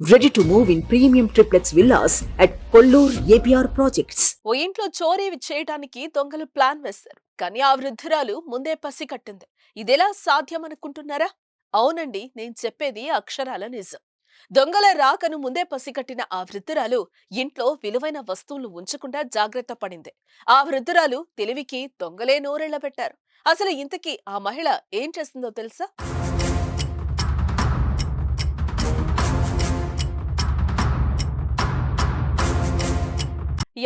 Ready to move in premium triplets villas at Kollur APR projects ఓ ఇంట్లో చోరీ చేయడానికి దొంగలు ప్లాన్ వేశారు కానీ ఆ వృద్ధురాలు ముందే పసిగట్టింది ఇదెలా సాధ్యం అనుకుంటున్నారా? అవునండి నేను చెప్పేది అక్షరాల నిజం. దొంగల రాకను ముందే పసికట్టిన ఆ వృద్ధురాలు ఇంట్లో విలువైన వస్తువులు ఉంచకుండా జాగ్రత్త పడింది. ఆ వృద్ధురాలు తెలివికి దొంగలే నోరెళ్ళబెట్టారు అసలు ఇంతకీ ఆ మహిళ ఏం చేస్తుందో తెలుసా?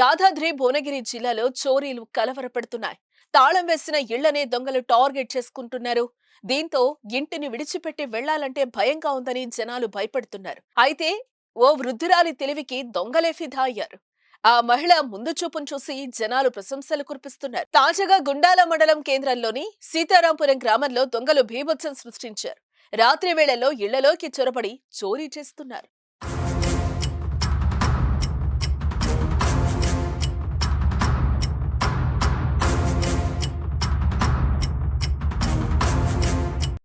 యాదాద్రి భువనగిరి జిల్లాలో చోరీలు కలవరపడుతున్నాయి. తాళం వేసిన ఇళ్ళనే దొంగలు టార్గెట్ చేసుకుంటున్నారు. దీంతో ఇంటిని విడిచిపెట్టి వెళ్ళాలంటే భయంగా ఉందని జనాలు భయపడుతున్నారు. అయితే ఓ వృద్ధురాలి తెలివికి దొంగలే ఫిదా అయ్యారు. ఆ మహిళ ముందు చూపును చూసి జనాలు ప్రశంసలు కురిపిస్తున్నారు. తాజాగా గుండాల మండలం కేంద్రంలోని సీతారాంపురం గ్రామంలో దొంగలు భీభత్సం సృష్టించారు. రాత్రి వేళల్లో ఇళ్ళలోకి చొరబడి చోరీ చేస్తున్నారు.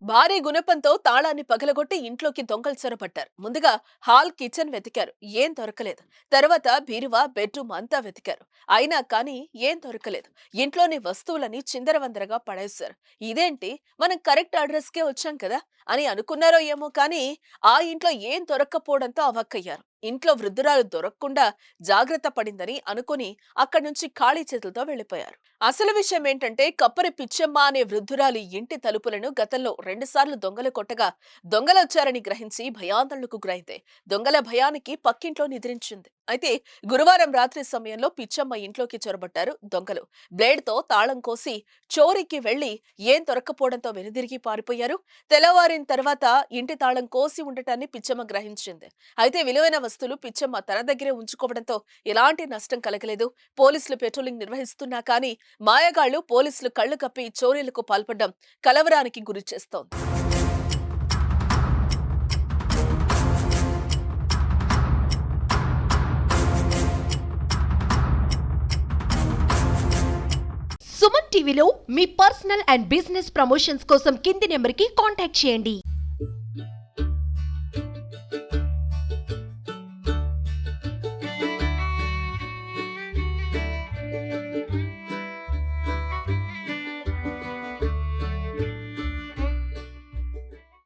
భారీ గుణపంతో తాళాన్ని పగలగొట్టి ఇంట్లోకి దొంగలు చొరబట్టారు ముందుగా హాల్ కిచెన్ వెతికారు. ఏం దొరకలేదు. తర్వాత బీరువా బెడ్రూమ్ అంతా వెతికారు. అయినా కానీ ఏం దొరకలేదు. ఇంట్లోని వస్తువులని చిందరవందరగా పడేశారు. ఇదేంటి? మనం కరెక్ట్ అడ్రస్కే వచ్చాం కదా అని అనుకున్నారో ఏమో కానీ ఆ ఇంట్లో ఏం దొరక్కపోవడంతో అవక్కయ్యారు. ఇంట్లో వృద్ధురాలు దొరకకుండా జాగ్రత్త పడిందని అనుకుని అక్కడి నుంచి ఖాళీ చేతులతో వెళ్ళిపోయారు అసలు విషయం ఏంటంటే కప్పరి పిచ్చమ్మ అనే వృద్ధురాలి ఇంటి తలుపులను గతంలో రెండుసార్లు దొంగలు కొట్టగా దొంగలొచ్చారని గ్రహించి భయాందోళనకు గురైంది. దొంగల భయానికి పక్కింట్లో నిద్రించింది. అయితే గురువారం రాత్రి సమయంలో పిచ్చమ్మ ఇంట్లోకి చొరబట్టారు దొంగలు. బ్లేడ్తో తాళం కోసి చోరీకి వెళ్ళి ఏం దొరక్కపోవడంతో వెనుదిరిగి పారిపోయారు. తెల్లవారిన తర్వాత ఇంటి తాళం కోసి ఉండటాన్ని పిచ్చమ్మ గ్రహించింది. అయితే విలువైన వస్తువులు పిచ్చమ్మ తన దగ్గరే ఉంచుకోవడంతో ఎలాంటి నష్టం కలగలేదు. పోలీసులు పెట్రోలింగ్ నిర్వహిస్తున్నా కానీ మాయగాళ్ళు పోలీసులు కళ్ళు కప్పి చోరీలకు పాల్పడడం కలవరానికి గురి చేస్తోంది. సుమన్ టీవీలో మీ పర్సనల్ అండ్ బిజినెస్ ప్రమోషన్స్ కోసం కింది నెంబర్కి కాంటాక్ట్ చేయండి.